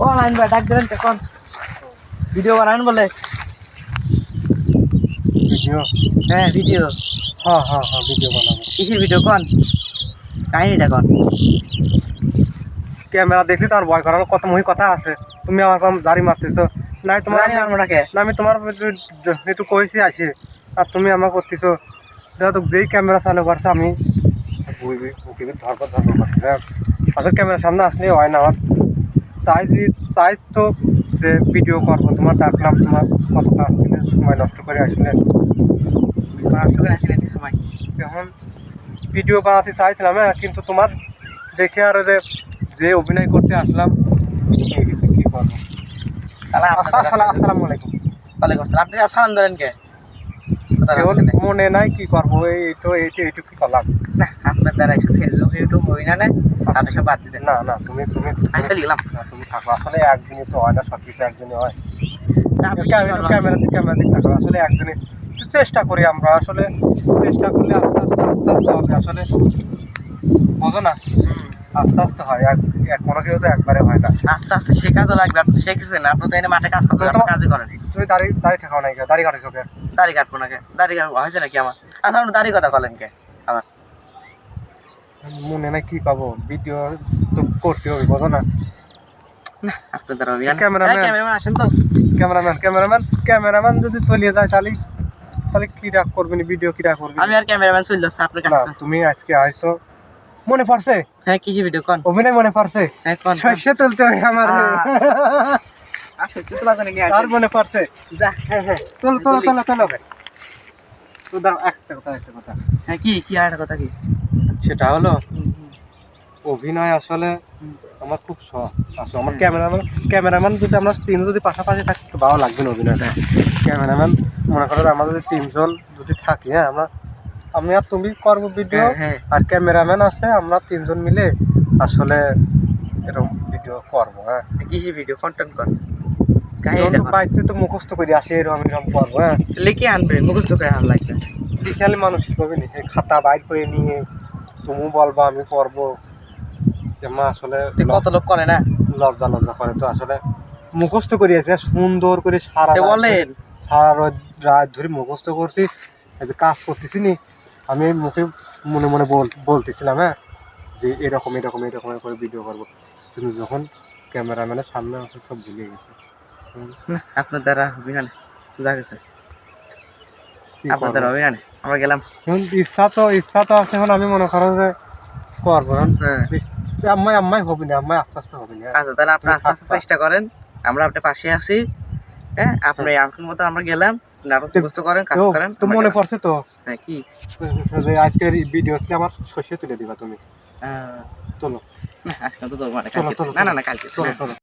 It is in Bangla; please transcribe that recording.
ও লাইন ভাই ডাক দিলেন তখন। ভিডিও বানান বলে। ভিডিও? হ্যাঁ ভিডিও। হ্যাঁ হ্যাঁ হ্যাঁ ভিডিও বানাবো। কিসের ভিডিও কন? কাহিনীটা কন? ক্যামেরা দেখলি তোমার ভয় করার কত মহি কথা আছে। তুমি আমার কাম জারি মারতেছো। নাই তোমার না আমি তোমার একটু- কইছি আসি। আর তুমি আমার করতেছো। দেখো তো যেই ক্যামেরা চালু করছে আমি বুঝবি বুকে ধরপর ধরপর করছি হ্যাঁ আসলে ক্যামেরার সামনে আসলে হয় না আমার। চাই দি- চাই তো যে ভিডিও করব তোমার ডাকলাম তোমার কতটা আসলে সময় নষ্ট করে আসলে। নষ্ট করে আসিলেন সময় এখন ভিডিও বানাতে চাইছিলাম হ্যাঁ কিন্তু তোমার দেখে আর যে যে অভিনয় করতে আসলাম হয়ে গেছে কি করব আসসালাম আসসালামু আলাইকুম। ওয়ালাইকুম আসসালাম। আপনি সালাম ধরেন কে? এখন মনে নাই কি করব এই তো এইটু এইটু কি করলাম? না আপনার দ্বারা এসব ফেসবুক ইউটিউব হই না না আপনি সব বাদ দিতেন না না তুমি তুমি গেলাম। তুমি থাকো আসলে একদিনই তো হয় না সব কিছু একদিনই হয়। ক্যামেরা ক্যামেরা দিক ক্যামেরা দিক থাকো আসলে একদিনে চেষ্টা করি আমরা আসলে চেষ্টা করলে আস্তে আস্তে আস্তে আস্তে হবে আসলে বোঝো না। আস্তে আস্তে হয় এক কোনো কেউ তো একবারে হয় না। আস্তে আস্তে শেখা তো লাগবে আপনি শিখেছেন আপনি তো এনে মাঠে কাজ করতে আপনি কাজই করেন তুমি দাড়ি দাড়ি ঠেকাও দাড়ি কাটিস ওকে দাড়ি কাটবো না কে? দাড়ি হয়েছে নাকি আমার? আচ্ছা আপনি দাড়ি কথা বলেন কে? আমার। মনে নাই কি পাবো ভিডিও তো করতে হবে বোঝো না। না ক্যামেরাম্যান ক্যামেরাম্যান ক্যামেরাম্যান যদি চলিয়ে যায় তাহলে তাহলে কি রাগ করবি ভিডিও আমি আর ক্যামেরাম্যান চলে যাচ্ছে আপনার না করেন। তুমি আজকে আইছো মনে পড়ছে? হ্যাঁ কিসি ভিডিও কোন? অভিনয় মনে পড়ছে? হ্যাঁ কোন শস্য তুলতে হবে আমার। আর মনে পড়ছে। যা। হ্যাঁ হ্যাঁ। চলো চলো চলো চলো তো দাও একটা কথা একটা কথা। হ্যাঁ কি কি আর কথা কি? সেটা হলো অভিনয় আসলে আমার খুব শখ। আসলে আমার ক্যামেরাম্যান ক্যামেরাম্যান যদি আমরা তিন যদি পাশাপাশি থাকি ভালো লাগবে না অভিনয়টা। ক্যামেরাম্যান মনে করো যে আমরা যদি তিনজন যদি থাকি হ্যাঁ আমরা আমি আর তুমি করব ভিডিও হ্যাঁ, হ্যাঁ। আর ক্যামেরাম্যান আছে আমরা তিনজন মিলে আসলে এরকম ভিডিও করব হ্যাঁ। কিসি ভিডিও কন্টেন্ট কর। এখন তো মুখস্থ করে আসি এরকম এরকম করব হ্যাঁ। লিখে আনবে মুখস্থ করে আন লাগবে মানুষ হবে নি এই খাতা বাইর করে নিয়ে তুমি বলবা আমি করব। যে মা আসলে কত লোক করে না? লজ্জা লজ্জা করে তো আসলে মুখস্থ করিয়েছে সুন্দর করে সারা বলেন? সারা রাত- ধরে মুখস্থ করছি এই যে কাজ করতেছি নি আমি মুখে মনে মনে বল বলতেছিলাম হ্যাঁ যে এরকম এরকম এরকম করে ভিডিও করব। কিন্তু যখন ক্যামেরাম্যানের সামনে আসে সব ভুলে গেছে। না আপনার দ্বারা অভিযান যা গেছে। আপনার? দ্বারা অভিযান আমরা গেলাম। এখন ইচ্ছা তো ইচ্ছা তো আছে এখন আমি মনে করো যে করব হ্যাঁ। আম্মাই আম্মাই হবে না আম্মাই আস্তে আস্তে হবে না। আচ্ছা তাহলে আপনি আস্তে আস্তে চেষ্টা করেন আমরা আপনার পাশে আছি হ্যাঁ আপনি আপনার মতো আমরা গেলাম। নাটক মুখস্থ করেন কাজ করেন তো মনে পড়ছে তো। হ্যাঁ কি? যে আজকের ভিডিও আমার শস্য তুলে দিবা তুমি। চলো। আজকে তো দরকার না না না কালকে। চলো। চলো।